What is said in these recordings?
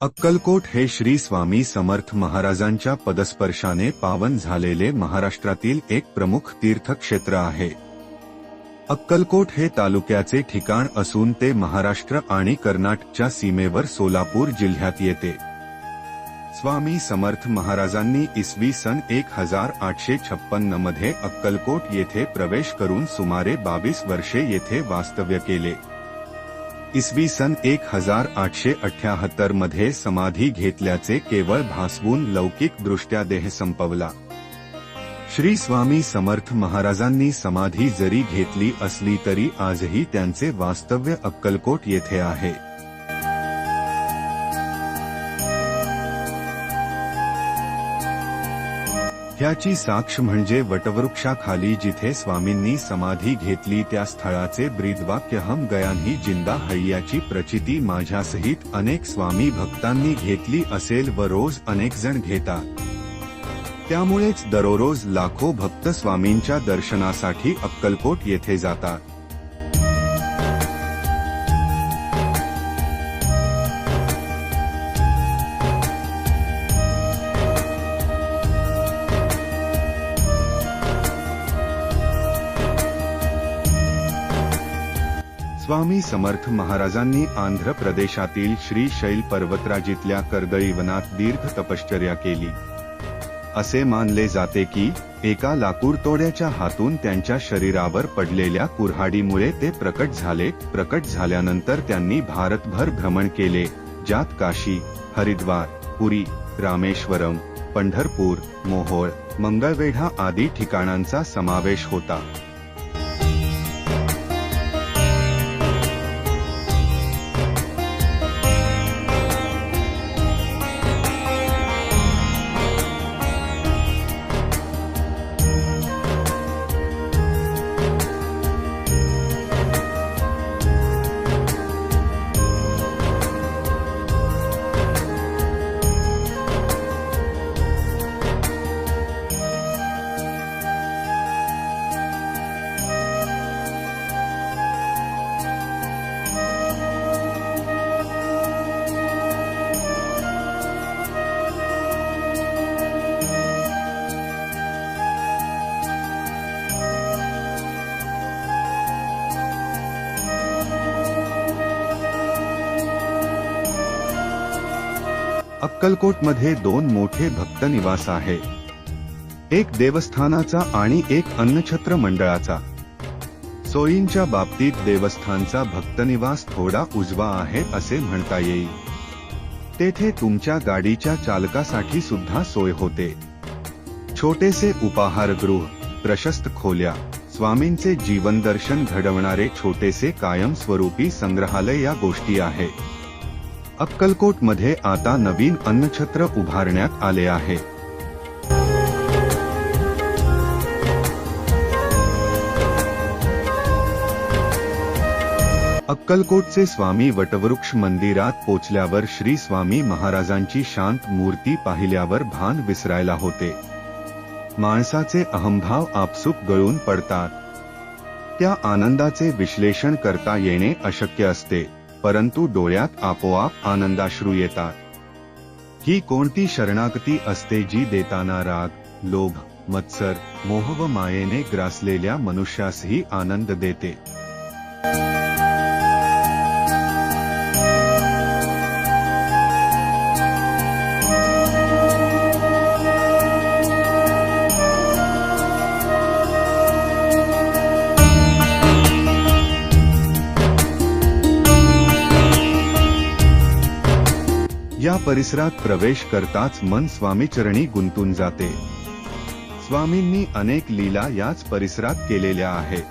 अक्कलकोट हे श्री स्वामी समर्थ महाराजांच्या पदस्पर्शाने पावन झालेले महाराष्ट्रातील एक प्रमुख तीर्थक्षेत्र आहे. अक्कलकोट हे तालुक्याचे ठिकाण असून ते महाराष्ट्र आणि कर्नाटकच्या सीमेवर सोलापूर जिल्ह्यात येते. स्वामी समर्थ महाराजांनी इसवी सन एक हजार आठशे छप्पन्नमध्ये अक्कलकोट येथे प्रवेश करून सुमारे बावीस वर्षे येथे वास्तव्य केले. इसवी सन एक हज़ार आठशे अठ्याहत्तर मध्ये समाधी घेतल्याचे केवळ भासवून लौकिक दृष्ट्या देह संपवला. श्री स्वामी समर्थ महाराजांनी समाधी जरी घेतली असली तरी आजही त्यांचे वास्तव्य अक्कलकोट येथे आहे. ह्याची साक्ष म्हणजे वटवृक्षाखाली जिथे स्वामींनी समाधी घेतली त्या स्थळाचे ब्रीदवाक्य हम गयानही जिंदा हय्याची प्रचिती माझ्यासहित अनेक स्वामी भक्तांनी घेतली असेल व रोज अनेक जण घेतात त्यामुळेच दररोज लाखो भक्त स्वामींच्या दर्शनासाठी अक्कलकोट येथे जातात. स्वामी समर्थ महाराजांनी आंध्र प्रदेशातील श्री शैल पर्वतराजीतल्या कर्दळीवनात दीर्घ तपश्चर्या केली. असे मानले जाते की एका लाकूड तोड्याच्या हातून त्यांच्या शरीरावर पडलेल्या कुऱ्हाडीमुळे ते प्रकट झाले. प्रकट झाल्यानंतर त्यांनी भारतभर भ्रमण केले ज्यात काशी हरिद्वार पुरी रामेश्वरम पंढरपूर मोहोळ मंगळवेढा आदी ठिकाणांचा समावेश होता. अक्कलकोटमध्ये दोन मोठे भक्त निवास आहे. एक देवस्थानाचा आणि एक अन्नछत्र मंडळाचा. सोयींच्या बाबतीत देवस्थानचा भक्तनिवास थोडा उजवा आहे असे म्हणता येईल. तेथे तुमच्या गाडीच्या चालकासाठी सुद्धा सोय होते. छोटेसे उपाहारगृह प्रशस्त खोल्या स्वामींचे जीवनदर्शन घडवणारे छोटेसे कायमस्वरूपी संग्रहालय या गोष्टी आहेत अक्कलकोटमध्ये आता नवीन अन्नछत्र उभारण्यात आले आहे. अक्कलकोटचे स्वामी वटवृक्ष मंदिरात पोचल्यावर श्री स्वामी महाराजांची शांत मूर्ती पाहिल्यावर भान विसरायला होते. माणसाचे अहंभाव आपसूक गळून पडतात. त्या आनंदाचे विश्लेषण करता येणे अशक्य असते. परंतु डोळ्यात आपोआप आनंदाश्रू येतात. ही कोणती शरणागती असते जी देताना राग लोभ मत्सर मोह व मायेने ग्रासलेल्या मनुष्यासही आनंद देते? परिसरात प्रवेश करताच मन स्वामीचरणी गुंतून जाते. स्वामींनी अनेक लीला याच परिसरात केलेल्या आहेत.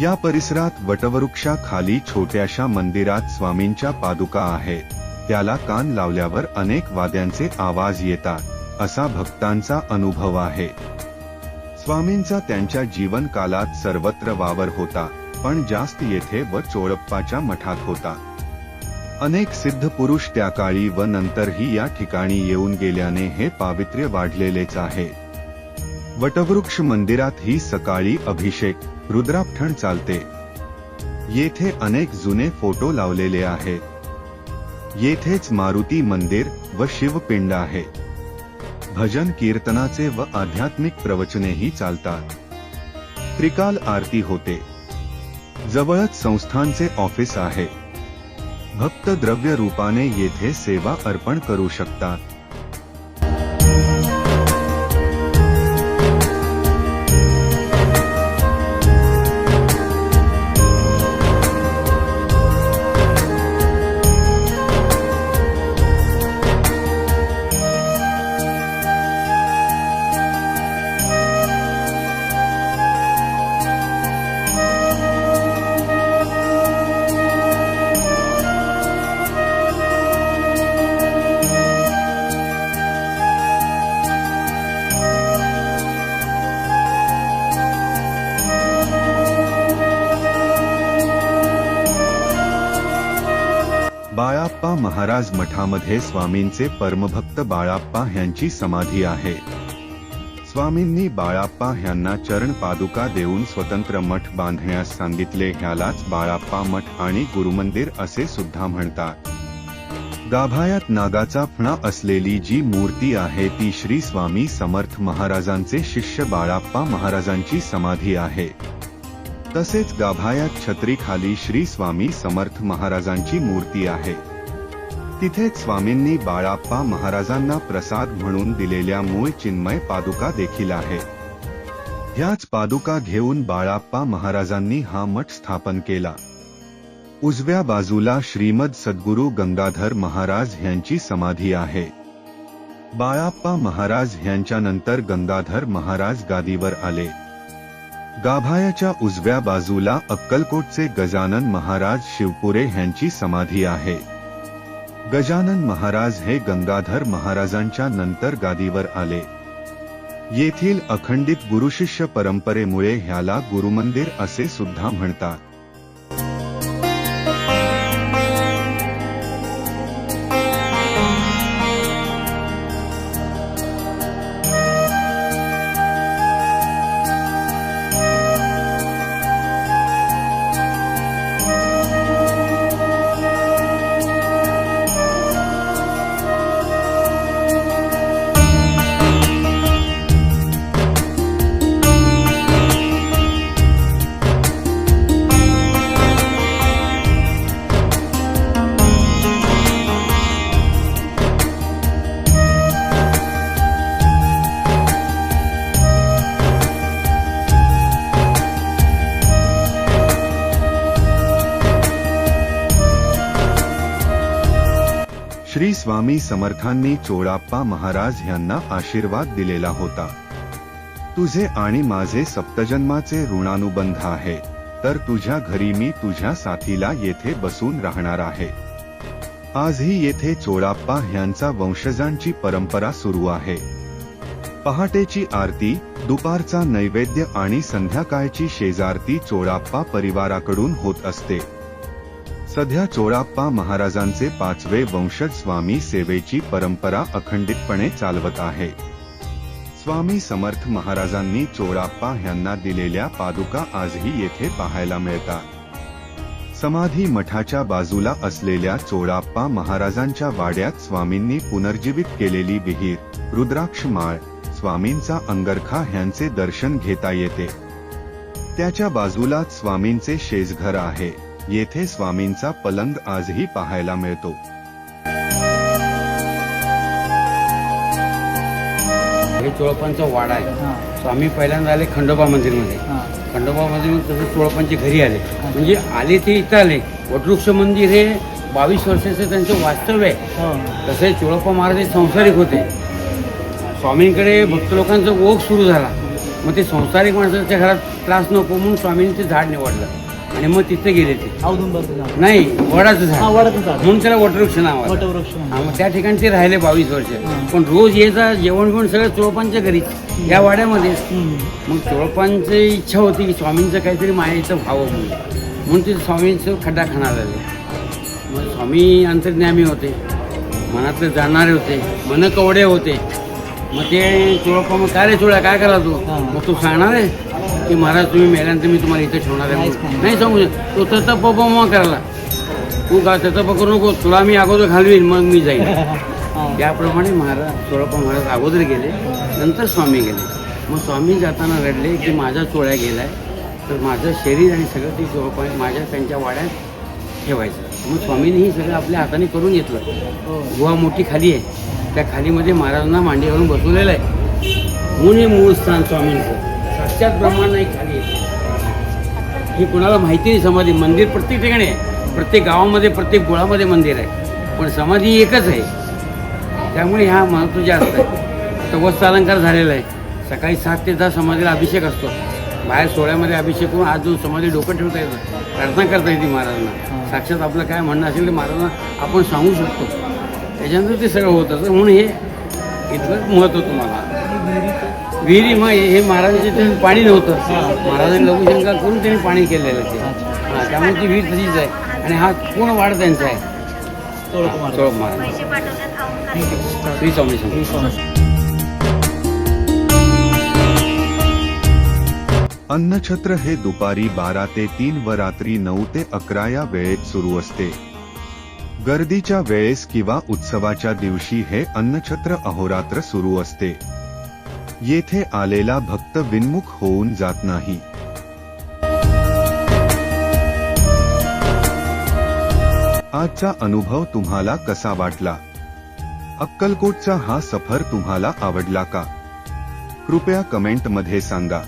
या परिसरात वटवृक्षाखाली छोट्याशा मंदिरात स्वामींच्या पादुका आहेत. त्याला कान लावल्यावर अनेक वाद्यांचे आवाज येतात असा भक्तांचा अनुभव आहे. स्वामींचा त्यांच्या जीवनकालात सर्वत्र वावर होता पण जास्त येथे व चोळप्पाच्या मठात होता. अनेक सिद्ध पुरुष त्या काळी व नंतरही या ठिकाणी येऊन गेल्याने हे पावित्र्य वाढलेलेच आहे. वटवृक्ष मंदिरात ही सकाळी अभिषेक रुद्रापठण चालते. येथे अनेक जुने फोटो लावलेले आहेत येथेच मारुती मंदिर व शिवपिंड आहे. भजन कीर्तनाचे व आध्यात्मिक प्रवचनेही चालतात. त्रिकाल आरती होते. जवळच संस्थांचे ऑफिस आहे. भक्त द्रव्य रूपाने येथे सेवा अर्पण करू शकतात. बाळाप्पा महाराज मठामध्ये स्वामींचे परमभक्त बाळाप्पा ह्यांची समाधी आहे. स्वामींनी बाळाप्पा ह्यांना चरण पादुका देऊन स्वतंत्र मठ बांधण्यास सांगितले ह्यालाच बाळाप्पा मठ आणि गुरुमंदिर असे सुद्धा म्हणतात. गाभायात नागाचा फणा असलेली जी मूर्ती आहे ती श्री स्वामी समर्थ महाराजांचे शिष्य बाळाप्पा महाराजांची समाधी आहे. तसेच गाभायात छत्रीखाली श्री स्वामी समर्थ महाराजांची मूर्ती आहे. तिथेच स्वामींनी बाळाप्पा महाराजांना प्रसाद म्हणून दिलेल्या मूळ चिन्मय पादुका देखील आहे. ह्याच पादुका घेऊन बाळाप्पा महाराजांनी हा मठ स्थापन केला. उजव्या बाजूला श्रीमद सद्गुरू गंगाधर महाराज यांची समाधी आहे. बाळाप्पा महाराज यांच्यानंतर गंगाधर महाराज गादीवर आले. गाभायाच्या उजव्या बाजूला अक्कलकोटचे गजानन महाराज शिवपुरे यांची समाधी आहे. गजानन महाराज हे गंगाधर महाराजांच्या नंतर गादीवर आले. येथील अखंडित गुरुशिष्य परंपरेमुळे ह्याला गुरुमंदिर असे सुद्धा म्हणतात. स्वामी समर्थांनी चोळाप्पा महाराज यांना आशीर्वाद दिलेला होता. तुझे आणि माझे सप्तजन्माचे ऋणानुबंध आहे. तर तुझ्या घरी मी तुझ्या साथीला येथे बसून राहणार आहे. आजही येथे चोळाप्पा ह्यांचा वंशजांची परंपरा सुरू आहे. पहाटेची आरती दुपारचा नैवेद्य आणि संध्याकाळची शेजारती चोळाप्पा परिवाराकडून होत असते. सध्या चोळाप्पा महाराजांचे पाचवे वंशज स्वामी सेवेची परंपरा अखंडितपणे चालवत आहे. स्वामी समर्थ महाराजांनी चोळाप्पा यांना दिलेल्या पादुका आजही येथे पाहायला मिळतात. समाधी मठाच्या बाजूला असलेल्या चोळाप्पा महाराजांच्या वाड्यात स्वामींनी पुनर्जीवित केलेली विहीर रुद्राक्ष माळ स्वामींचा अंगरखा ह्यांचे दर्शन घेता येते. त्याच्या बाजूलाच स्वामींचे शेजघर आहे. येथे स्वामींचा पलंग आजही पाहायला मिळतो. हे चोळपांचा वाडा आहे. स्वामी पहिल्यांदा आले खंडोबा मंदिरमध्ये. खंडोबा मंदिर तसं चोळपांच्या घरी आले. म्हणजे आले ते इथं आले. वटवृक्ष मंदिर हे बावीस वर्षाचं त्यांचं वास्तव्य आहे. हो. तसं हे चोळप्पा महाराज संसारिक होते. स्वामींकडे भक्त लोकांचा ओघ सुरू झाला. मग ते संसारिक माणसाच्या घरात त्रास नको म्हणून स्वामींनी ते झाड निवडलं. आणि मग तिथे गेले ते. औदुंबरचं झाड नाही वडाचं हा झाड वडाचं झाड. म्हणून त्याला वटवृक्ष नाव आलं. वटवृक्ष हा, मग त्या ठिकाणी ते राहिले बावीस वर्ष. पण रोज येतात जेवण बिवण सगळं चोळपांच्या घरीच या वाड्यामध्ये. हम्म. मग चोळपांची इच्छा होती की स्वामींचं काहीतरी मायेचं व्हावं म्हणून. म्हणून ते स्वामींचं खड्डा खाणार आले मग स्वामी अंतर्ज्ञामी होते. मनातले जाणारे होते. मन कवडे होते. मग ते चोळपा मग काय रे चोळा काय करा तू. मग तू सांगणार आहे? की महाराज तुम्ही मेल्यानंतर मी तुम्हाला इथे ठेवणार आहे म्हणून. नाही. सांगू शकत. तो तर पप्पा करायला तू का त्याचं पकडू नको तुला मी अगोदर घालवीन मग मी जाईन हा. त्याप्रमाणे महाराज सोळप्पा महाराज अगोदर गेले नंतर स्वामी गेले मग स्वामी जाताना रडले की माझा चोळ्या गेलाय तर माझं शरीर आणि सगळं ते सोळप्पा माझ्या त्यांच्या वाड्यात ठेवायचं मग स्वामींनी हे सगळं आपल्या हाताने करून घेतलं हो. गुहा मोठी खाली आहे त्या खालीमध्ये महाराजांना मांडीवरून बसवलेलं आहे म्हणून हे मूळ स्थान स्वामींचं साक्षात ब्रह्मांड नाही खाली. आहे ही कुणाला माहिती नाही समाधी मंदिर प्रत्येक ठिकाणी आहे. प्रत्येक गावामध्ये प्रत्येक गुळामध्ये मंदिर आहे. पण समाधी एकच आहे. त्यामुळे ह्या महत्त्व जास्त आहे. वस्त्र अलंकार झालेला आहे. सकाळी सात ते दहा समाधीला अभिषेक असतो. बाहेर सोहळ्यामध्ये अभिषेक करून आज जो समाधी डोकं ठेवता येतं प्रार्थना करता येते महाराजांना. साक्षात आपलं काय म्हणणं असेल ते महाराजांना आपण सांगू शकतो. त्याच्यानंतर ते सगळं होत असतं. म्हणून हे इतकं महत्त्व तुम्हाला. विहिरी मग हे महाराजांचे ते पाणी नव्हतं. महाराजांनी लघुशंका करून त्यांनी पाणी केलेलं ते. हां त्यामुळे ती विहीर तशीच आहे. आणि हा पूर्ण वाढ त्यांचा आहे. सोळप महाराज. श्री स्वामी. अन्नछत्र हे दुपारी बारा ते तीन व रात्री नऊ ते अकरा या वेळेत सुरू असते. गर्दीच्या वेळेस किंवा उत्सवाच्या दिवशी हे अन्नछत्र अहोरात्र सुरू असते. येथे आलेला भक्त विन्मुख होऊन जात नाही. आजचा अनुभव तुम्हाला कसा वाटला? अक्कलकोटचा हा सफर तुम्हाला आवडला का? कृपया कमेंटमध्ये सांगा.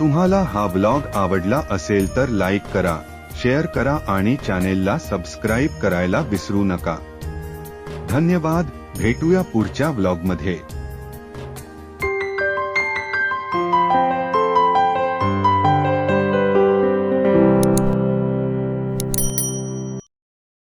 तुम्हाला हा ब्लॉग आवडला असेल तर लाईक करा शेअर करा आणि चॅनेलला सबस्क्राईब करायला विसरू नका. धन्यवाद भेटूया पुढच्या ब्लॉगमध्ये.